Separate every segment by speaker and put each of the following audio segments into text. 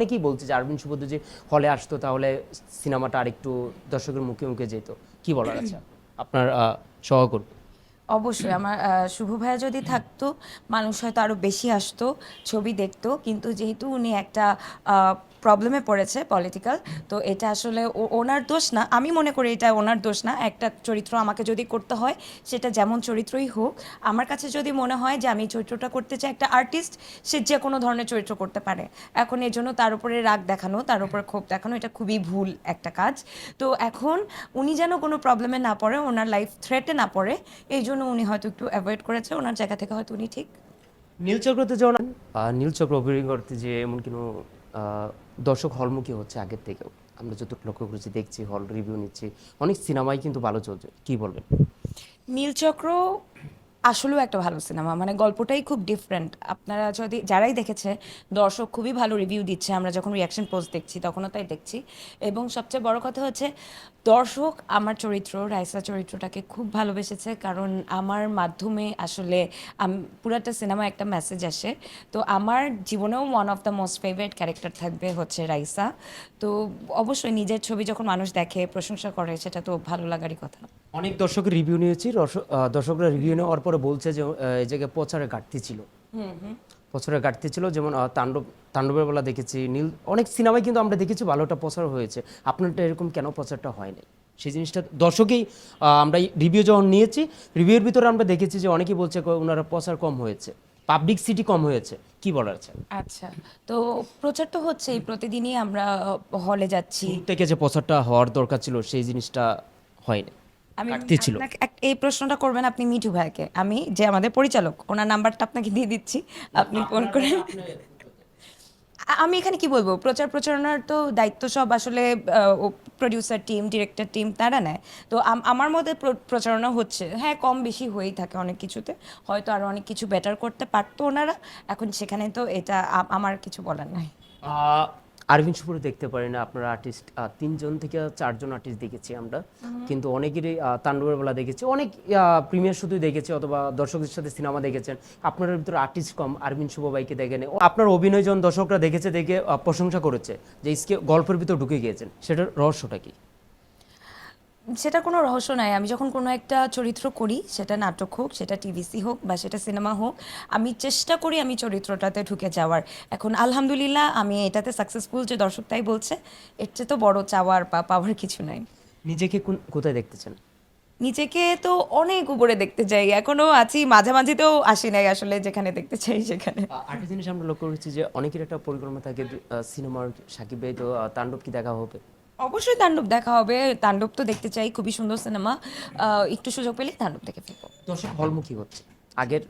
Speaker 1: অনেকেই বলছে যে আরবিন সুবোধ যে হলে আসতো, তাহলে সিনেমাটা আরেকটু দর্শকের মুখে মুখে যেত। কি বলার আছে? আপনার সহকর্মী।
Speaker 2: অবশ্যই আমার শুভ ভাইয়া যদি থাকতো, মানুষ হয়তো আরও বেশি আসতো ছবি দেখতো, কিন্তু যেহেতু উনি একটা প্রবলেমে পড়েছে পলিটিক্যাল তো এটা আসলে ও- ওনার দোষ না। আমি মনে করি এটা ওনার দোষ না। একটা চরিত্র আমাকে যদি করতে হয় সেটা যেমন চরিত্রই হোক আমার কাছে যদি মনে হয় যে আমি চরিত্রটা করতে চাই একটা আর্টিস্ট সে যে কোনো ধরনের চরিত্র করতে পারে। এখন এর জন্য তার উপরে রাগ দেখানো তার উপরে ক্ষোভ দেখানো এটা খুবই ভুল একটা কাজ। তো এখন উনি যেন কোনো প্রবলেমে না পড়ে ওনার লাইফ থ্রেটে না পড়ে এই জন্য উনি হয়তো একটু অ্যাভয়েড করেছে। ওনার জায়গা থেকে হয়তো উনি ঠিক।
Speaker 1: নীলচক্রতে যেমন আহ, নীলচক্র অভিনয় করতে যে এমন কোনো দর্শক হলমুখী হচ্ছে আগের থেকেও। আমরা যতটুকু লক্ষ্য করেছি, দেখছি, হল রিভিউ নিচ্ছি। অনেক সিনেমাই কিন্তু ভালো চলছে। কি বলবেন?
Speaker 2: নীলচক্র আসলেও একটা ভালো সিনেমা। মানে গল্পটাই খুব ডিফারেন্ট আপনারা যদি, যারাই দেখেছে, দর্শক খুবই ভালো রিভিউ দিচ্ছে। আমরা যখন রিয়াকশন পোস্ট দেখছি, তখনও তাই দেখছি। এবং সবচেয়ে বড় কথা হচ্ছে, দর্শক আমার চরিত্র, রাইসা চরিত্রটাকে খুব ভালোবেসেছে। কারণ আমার মাধ্যমে আসলে পুরাটা সিনেমা একটা মেসেজ আসে। তো আমার জীবনেও one of the most favourite character থাকবে হচ্ছে রাইসা। তো অবশ্যই নিজের ছবি যখন মানুষ দেখে, প্রশংসা করে, সেটা তো ভালো লাগারই কথা।
Speaker 1: অনেক দর্শক রিভিউ নিয়েছি। দর্শকরা রিভিউ নেওয়ার পরে বলছে যে এই জায়গায় প্রচারের ঘাটতি ছিল। প্রচারের ঘাটতি ছিল যেমন তাণ্ডব তাণ্ডবের বেলা দেখেছি নীল অনেক সিনেমায় কিন্তু আমরা দেখেছি ভালোটা প্রচার হয়েছে। আপনারটা এরকম কেন প্রচারটা হয়নি? সেই জিনিসটা দর্শকেই আমরা রিভিউ যখন নিয়েছি রিভিউর ভিতরে আমরা দেখেছি যে অনেকেই বলছে ওনারা প্রচার কম হয়েছে। পাবলিক সিটি কম হয়েছে কি বলার আছে
Speaker 2: আচ্ছা তো প্রচার তো হচ্ছেই প্রতিদিনই আমরা হলে যাচ্ছি।
Speaker 1: থেকে যে প্রচারটা হওয়ার দরকার ছিল সেই জিনিসটা হয়নি।
Speaker 2: আমি
Speaker 1: ছিল।
Speaker 2: এই প্রশ্নটা করবেন আপনি মিঠু ভাইকে। আমি যে আমাদের পরিচালক ওনার নাম্বারটা আপনাকে দিয়ে দিচ্ছি। আপনি ফোন করে আমি এখানে কি বলব? প্রচার প্রচারণার তো দায়িত্ব সব আসলে প্রডিউসার টিম ডিরেক্টর টিম তারা নেয়। তো আম- আমার মধ্যে প্র- প্রচারণা হচ্ছে হ্যাঁ কম বেশি হয়েই থাকে অনেক কিছুতে। হয়তো আরও অনেক কিছু বেটার করতে পারতো ওনারা। এখন সেখানে তো এটা আমার কিছু বলার নাই।
Speaker 1: আহ, সুপুরে দেখতে পারি না আপনার আর্টিস্ট তিনজন থেকে চারজন আর্টিস্ট দেখেছি আমরা। কিন্তু অনেকেরই তাণ্ডবের বেলা দেখেছি। অনেক প্রিমিয়ার শুধু দেখেছি অথবা দর্শকদের সাথে সিনেমা দেখেছেন। আপনার ভিতরে আর্টিস্ট কম আরবিন শুভ ভাইকে দেখেন। ও আপনার অভিনয় যখন দর্শকরা দেখেছে দেখে প্রশংসা করেছে যে ইসকে গল্পের ভিতরে ঢুকে গিয়েছেন। সেটার রহস্যটা কি?
Speaker 2: সেটা কোনো রহস্য নাই। আমি যখন কোনো একটা চরিত্র করি সেটা নাটক হোক সেটা টিভিসি হোক বা সেটা সিনেমা হোক আমি চেষ্টা করি আমি চরিত্রটাতে ঢুকে যাওয়ার। এখন আলহামদুলিল্লাহ আমি এটাতে সাকসেসফুল যে দর্শক তাই বলছে এর চেয়ে তো বড় চাওয়ার বা পাওয়ার কিছু নাই।
Speaker 1: নিজেকে কোন- কোথায় দেখতেছেন
Speaker 2: নিজেকে তো অনেক উপরে দেখতে চাই এখনও আছি মাঝামাঝিতেও আসি নাই আসলে যেখানে দেখতে চাই সেখানে।
Speaker 1: আরেকটা জিনিস আমরা লক্ষ্য করেছি যে অনেকের একটা পরিকল্পনা থাকে সিনেমার সাকিব তো তাণ্ডব কি দেখা হবে?
Speaker 2: অবশ্যই তাণ্ডব দেখা হবে। তাণ্ডব তো দেখতে চাই, খুবই সুন্দর সিনেমা। একটু সুযোগ পেলে তাণ্ডব দেখে ফেলব।
Speaker 1: দর্শক, হলমুখী হচ্ছে। আগের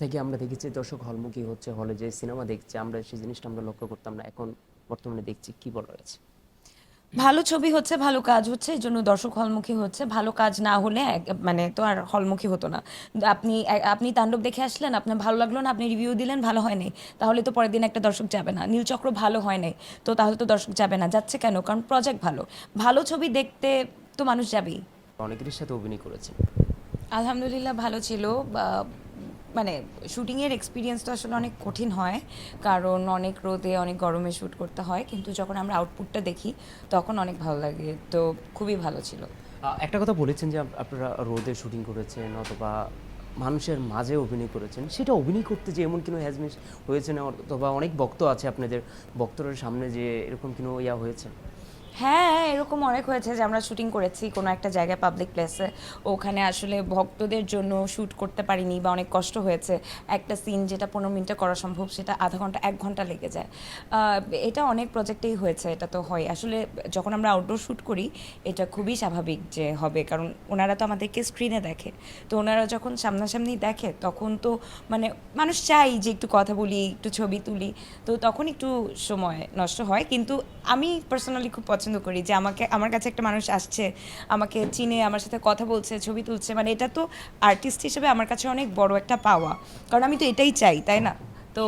Speaker 1: থেকে আমরা দেখেছি দর্শক হলমুখী হচ্ছে, হলে যে সিনেমা দেখছে, আমরা সেই জিনিসটা আমরা লক্ষ্য করতাম না। এখন বর্তমানে দেখছি কি বলা হয়েছে।
Speaker 2: ভালো ছবি হচ্ছে ভালো কাজ হচ্ছে এই জন্য দর্শক হলমুখী হচ্ছে। ভালো কাজ না হলে মানে তো আর হলমুখী হতো না। আপনি আপনি তাণ্ডব দেখে আসলেন আপনার ভালো লাগল না আপনি রিভিউ দিলেন ভালো হয় নাই তাহলে তো পরের দিন একটা দর্শক যাবে না। নীলচক্র ভালো হয় নাই তো তাহলে তো দর্শক যাবে না। যাচ্ছে কেন? কারণ প্রজেক্ট ভালো। ভালো ছবি দেখতে তো মানুষ যাবেই।
Speaker 1: অনেকের সাথে অভিনয় করেছে
Speaker 2: আলহামদুলিল্লাহ ভালো ছিল। মানে শুটিংয়ের এক্সপিরিয়েন্স তো আসলে অনেক কঠিন হয়, কারণ অনেক রোদে অনেক গরমে শ্যুট করতে হয়, কিন্তু যখন আমরা আউটপুটটা দেখি, তখন অনেক ভালো লাগে, তো খুবই ভালো ছিল।
Speaker 1: একটা কথা বলেছেন যে আপ- আপনারা রোদে শুটিং করেছেন অথবা মানুষের মাঝে অভিনয় করেছেন, সেটা অভিনয় করতে যে এমন কোনো হ্যাজমিস হয়েছে না, অথবা অনেক বক্ত আছে আপনাদের বক্তরের সামনে যে এরকম কোনো ইয়া হয়েছে?
Speaker 2: হ্যাঁ এরকম অনেক হয়েছে যে আমরা শুটিং করেছি কোনো একটা জায়গায় পাবলিক প্লেসে ওখানে আসলে ভক্তদের জন্য শ্যুট করতে পারিনি বা অনেক কষ্ট হয়েছে। একটা সিন যেটা পনেরো মিনিটে করা সম্ভব, সেটা আধা ঘণ্টা, এক ঘণ্টা লেগে যায়। এটা অনেক প্রজেক্টেই হয়েছে, এটা তো হয়। আসলে যখন আমরা আউটডোর শ্যুট করি, এটা খুবই স্বাভাবিক যে হবে, কারণ ওনারা তো আমাদেরকে স্ক্রিনে দেখে। তো ওনারা যখন সামনাসামনি দেখে, তখন তো মানে মানুষ চাই যে একটু কথা বলি, একটু ছবি তুলি। তো তখন একটু সময় নষ্ট হয়। কিন্তু আমি পার্সোনালি খুব পছন্দ করি, যে আমাকে, আমার কাছে একটা মানুষ আসছে, আমাকে চিনে, আমার সাথে কথা বলছে, ছবি তুলছে মানে এটা তো আর্টিস্ট হিসেবে আমার কাছে অনেক বড় একটা পাওয়া কারণ আমি তো এটাই চাই, তাই না? তো